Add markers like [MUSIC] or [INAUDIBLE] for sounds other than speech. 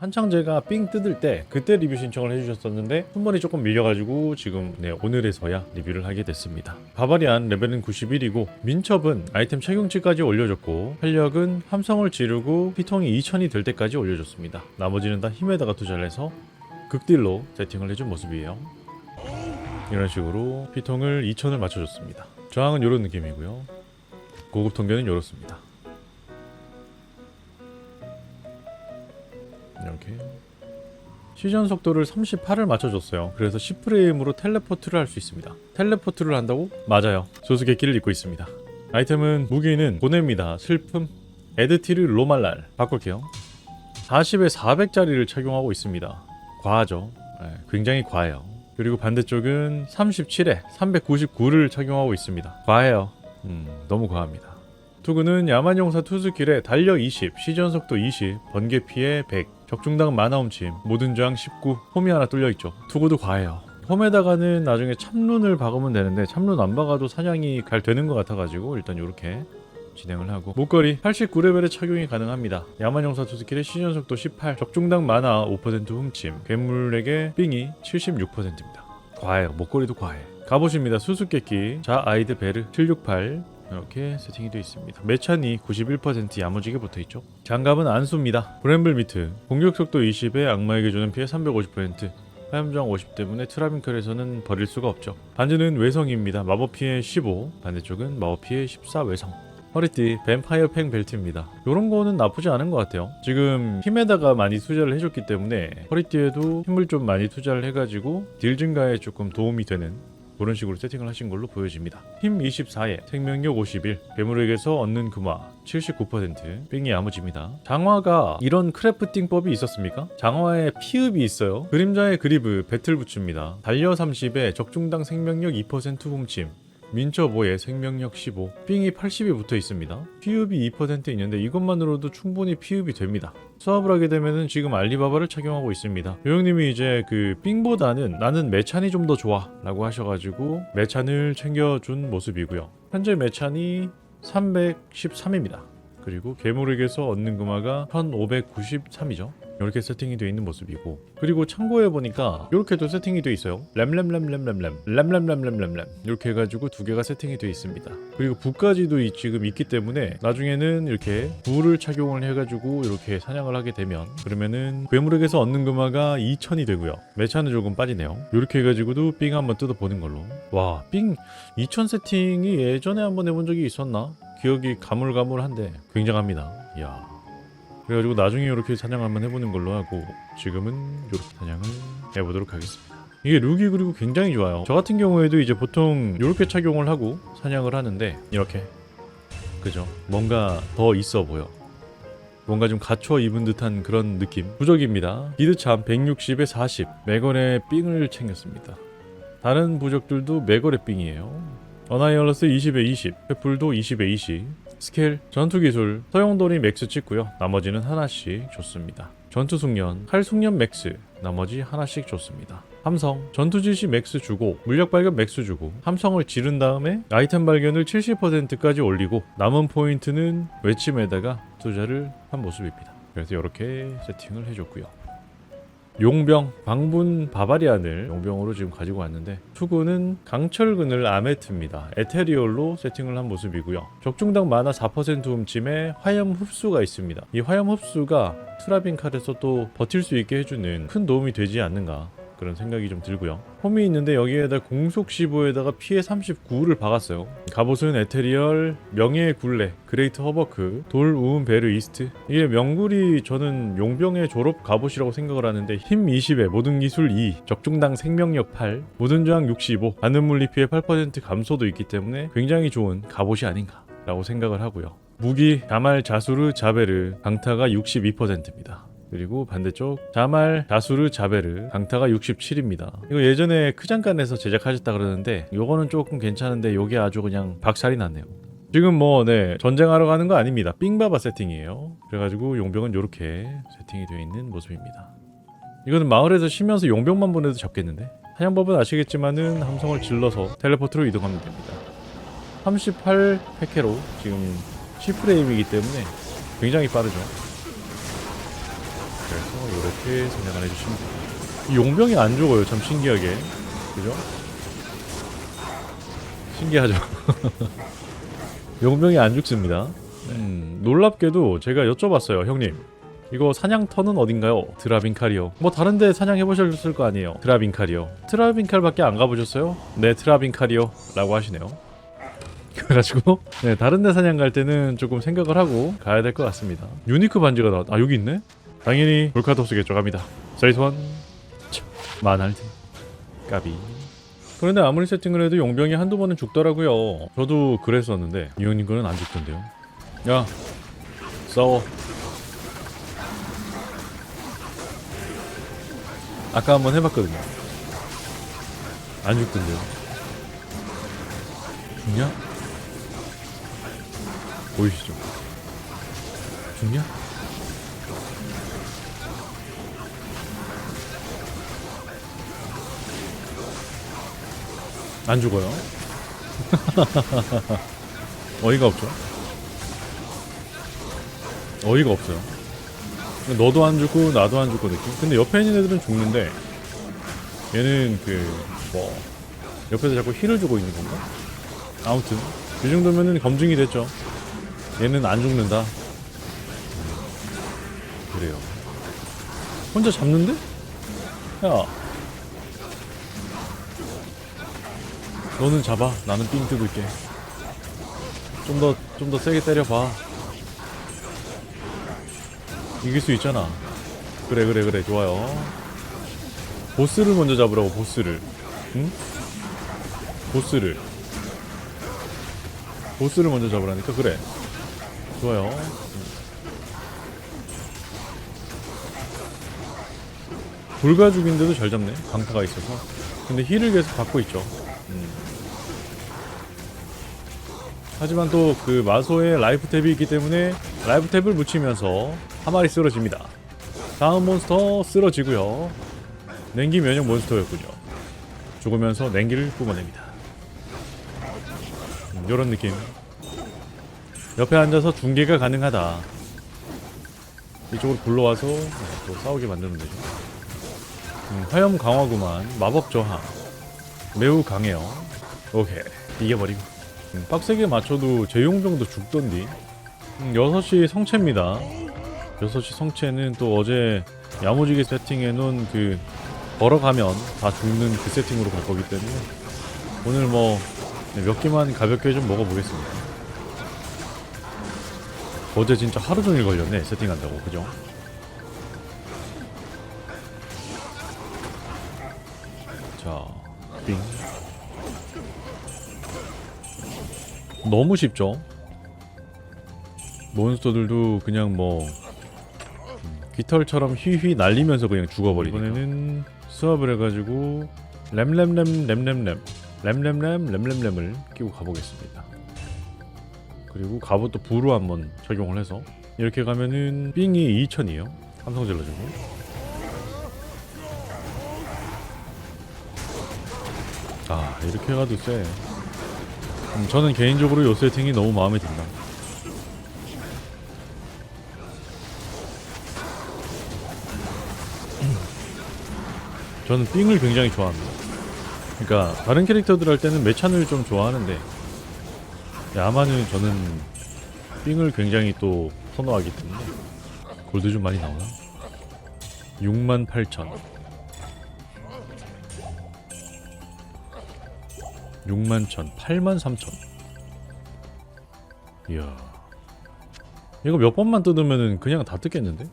한창 제가 삥 뜯을 때 그때 리뷰 신청을 해주셨었는데 순번이 조금 밀려가지고 지금 네 오늘에서야 리뷰를 하게 됐습니다. 바바리안 레벨은 91이고 민첩은 아이템 착용치까지 올려줬고 활력은 함성을 지르고 피통이 2000이 될 때까지 올려줬습니다. 나머지는 다 힘에다가 투자를 해서 극딜로 세팅을 해준 모습이에요. 이런 식으로 피통을 2000을 맞춰줬습니다. 저항은 이런 느낌이고요. 고급 통계는 이렇습니다. 시전 속도를 38을 맞춰줬어요. 그래서 10프레임으로 텔레포트를 할 수 있습니다. 텔레포트를 한다고? 맞아요. 소수객기를 입고 있습니다. 아이템은 무기는 고뇌입니다. 슬픔, 에드티르 로말랄 바꿀게요. 40에 400짜리를 착용하고 있습니다. 과하죠. 네, 굉장히 과해요. 그리고 반대쪽은 37에 399를 착용하고 있습니다. 과해요. 음, 너무 과합니다. 투구는 야만용사 투스킬에 달력 20, 시전 속도 20, 번개 피해 100, 적중당 만화 훔침, 모든 저항 19, 홈이 하나 뚫려 있죠. 투구도 과해요. 홈에다가는 나중에 참룬을 박으면 되는데 참룬 안 박아도 사냥이 잘 되는 것 같아가지고 일단 이렇게 진행을 하고 목걸이 89레벨에 착용이 가능합니다. 야만용사 투스킬의 시전 속도 18, 적중당 만화 5% 훔침, 괴물에게 삥이 76%입니다. 과해요. 목걸이도 과해. 갑옷입니다. 수수께끼, 자 아이드 베르 768 이렇게 세팅이 되어 있습니다. 매찬이 91% 야무지게 붙어있죠. 장갑은 안수입니다. 브렘블 미트 공격 속도 20에 악마에게 주는 피해 350% 화염정 50 때문에 트라빈클에서는 버릴 수가 없죠. 반지는 외성입니다. 마법 피해 15, 반대쪽은 마법 피해 14 외성. 허리띠 뱀파이어 팽 벨트입니다. 이런 거는 나쁘지 않은 것 같아요. 지금 힘에다가 많이 투자를 해줬기 때문에 허리띠에도 힘을 좀 많이 투자를 해가지고 딜 증가에 조금 도움이 되는 그런 식으로 세팅을 하신 걸로 보여집니다. 힘 24에 생명력 51, 괴물에게서 얻는 금화 79%, 빙이 야무집니다. 장화가 이런 크래프팅법이 있었습니까? 장화에 피읍이 있어요. 그림자의 그리브 배틀 부츠입니다. 달려 30에 적중당 생명력 2% 훔침, 민처 5에 생명력 15, 삥이 80이 붙어 있습니다. 피읍이 2% 있는데 이것만으로도 충분히 피읍이 됩니다. 수합을 하게 되면은 지금 알리바바를 착용하고 있습니다. 요영님이 이제 그 삥보다는 나는 매찬이 좀 더 좋아 라고 하셔가지고 매찬을 챙겨준 모습이고요. 현재 매찬이 313입니다. 그리고 괴물에게서 얻는 금화가 1593이죠. 이렇게 세팅이 되어 있는 모습이고 그리고 참고해 보니까 이렇게도 세팅이 되어 있어요. 램램램램램램 램램램램램램 이렇게 해가지고 두 개가 세팅이 되어 있습니다. 그리고 부까지도 이- 지금 있기 때문에 나중에는 이렇게 부를 착용을 해가지고 이렇게 사냥을 하게 되면 그러면은 괴물에게서 얻는 금화가 2000이 되고요. 매차는 조금 빠지네요. 이렇게 해가지고도 삥 한번 뜯어보는 걸로 와삥 2000 세팅이 예전에 한번 해본 적이 있었나? 기억이 가물가물한데 굉장합니다. 이야. 그래가지고 나중에 이렇게 사냥 한번 해보는 걸로 하고 지금은 이렇게 사냥을 해보도록 하겠습니다. 이게 룩이 그리고 굉장히 좋아요. 저 같은 경우에도 이제 보통 이렇게 착용을 하고 사냥을 하는데 이렇게 그죠? 뭔가 더 있어 보여. 뭔가 좀 갖춰 입은 듯한 그런 느낌. 부적입니다. 비드참 160에 40. 맥건의 삥을 챙겼습니다. 다른 부적들도 맥거의 삥이에요. 어나이얼러스 20에 20, 페풀도 20에 20, 스케일, 전투기술, 서용돌이 맥스 찍고요. 나머지는 하나씩 줬습니다. 전투 숙련, 칼 숙련 맥스, 나머지 하나씩 줬습니다. 함성, 전투 지시 맥스 주고 물약 발견 맥스 주고 함성을 지른 다음에 아이템 발견을 70%까지 올리고 남은 포인트는 외침에다가 투자를 한 모습입니다. 그래서 이렇게 세팅을 해줬고요. 용병 방분 바바리안을 용병으로 지금 가지고 왔는데 투구는 강철근을 아메트입니다. 에테리얼로 세팅을 한 모습이고요. 적중당 만화 4% 훔침에 화염 흡수가 있습니다. 이 화염 흡수가 트라빈 칼에서 또 버틸 수 있게 해주는 큰 도움이 되지 않는가 그런 생각이 좀 들고요. 홈이 있는데 여기에다 공속 15에다가 피해 39를 박았어요. 갑옷은 에테리얼, 명예의 굴레, 그레이트 허버크, 돌 우음 베르 이스트. 이게 명굴이 저는 용병의 졸업 갑옷이라고 생각을 하는데 힘 20에 모든 기술 2, 적중당 생명력 8, 모든 저항 65, 받는 물리 피해 8% 감소도 있기 때문에 굉장히 좋은 갑옷이 아닌가라고 생각을 하고요. 무기 자말 자수르 자베르 강타가 62%입니다. 그리고 반대쪽 자말 다수르 자베르 강타가 67입니다. 이거 예전에 크장간에서 제작하셨다 그러는데 요거는 조금 괜찮은데 요게 아주 그냥 박살이 났네요. 지금 뭐 네 전쟁하러 가는 거 아닙니다. 삥바바 세팅이에요. 그래가지고 용병은 요렇게 세팅이 되어 있는 모습입니다. 이거는 마을에서 쉬면서 용병만 보내도 잡겠는데 사냥법은 아시겠지만은 함성을 질러서 텔레포트로 이동하면 됩니다. 38 패케로 지금 10프레임이기 때문에 굉장히 빠르죠. 그래서 이렇게 생각을 해주시면. 이 용병이 안 죽어요. 참 신기하게. 그죠? 신기하죠? [LAUGHS] 용병이 안 죽습니다. 음, 놀랍게도 제가 여쭤봤어요. 형님. 이거 사냥터는 어딘가요? 드라빈 칼이요. 뭐 다른데 사냥해보셨을 거 아니에요. 드라빈 칼이요. 트라빈 칼밖에 안 가보셨어요? 네, 트라빈 칼이요. 라고 하시네요. [LAUGHS] 그래가지고 네 다른 데 사냥 갈 때는 조금 생각을 하고 가야 될 것 같습니다. 유니크 반지가 나왔. 아 여기 있네. 당연히 볼카토스겠죠. 갑니다. 사이트원 만할드 까비. 그런데 아무리 세팅을 해도 용병이 한두 번은 죽더라고요. 저도 그랬었는데 이형님 거는 안 죽던데요. 야 싸워. 아까 한번 해봤거든요. 안 죽던데요. 죽냐? 보이시죠? 죽냐? 안 죽어요. [LAUGHS] 어이가 없죠. 어이가 없어요. 너도 안 죽고 나도 안 죽고 느낌. 근데 옆에 있는 애들은 죽는데 얘는 그 뭐 옆에서 자꾸 힐을 주고 있는 건가? 아무튼 이 정도면은 검증이 됐죠. 얘는 안 죽는다. 그래요. 혼자 잡는데? 야. 너는 잡아. 나는 삥 뜨고 있게. 좀 더, 좀 더 세게 때려봐. 이길 수 있잖아. 그래, 그래, 그래. 좋아요. 보스를 먼저 잡으라고, 보스를. 응? 보스를. 보스를 먼저 잡으라니까? 그래. 좋아요. 불가죽인데도 잘 잡네. 강타가 있어서. 근데 힐을 계속 받고 있죠. 하지만 또 그 마소의 라이프 탭이 있기 때문에 라이프 탭을 묻히면서 한 마리 쓰러집니다. 다음 몬스터 쓰러지고요. 냉기 면역 몬스터였군요. 죽으면서 냉기를 뿜어냅니다. 음, 요런 느낌. 옆에 앉아서 중계가 가능하다. 이쪽으로 불러와서 네, 또 싸우게 만들면 되죠. 음, 화염 강화구만 마법 저항 매우 강해요. 오케이 이겨버리고 음, 빡세게 맞춰도 제용병도 죽던디. 음, 6시 성체입니다. 6시 성체는 또 어제 야무지게 세팅해 놓은 그 걸어가면 다 죽는 그 세팅으로 갈 거기 때문에 오늘 뭐 몇 개만 가볍게 좀 먹어보겠습니다. 어제 진짜 하루 종일 걸렸네 세팅한다고 그죠? 자, 빙. 너무 쉽죠? 몬스터들도 그냥 뭐 음, 깃털처럼 휘휘 날리면서 그냥 죽어버리니까 이번에는 수업을 해가지고 램램램 램램램 램램램 램램램을 끼고 가보겠습니다. 그리고 갑옷도 부로 한번 적용을 해서 이렇게 가면은 삥이 2000이에요. 함성 질러주고 아 이렇게 가도 쎄. 음, 저는 개인적으로 요 세팅이 너무 마음에 든다. [CLEARS THROAT] 저는 삥을 굉장히 좋아합니다. 그러니까 다른 캐릭터들 할 때는 매찬을 좀 좋아하는데 야마는 저는 삥을 굉장히 또 선호하기 때문에 골드 좀 많이 나오나? 6 6만 천 8만 3천 이야 이거 몇 번만 뜯으면은 그냥 다 뜯겠는데?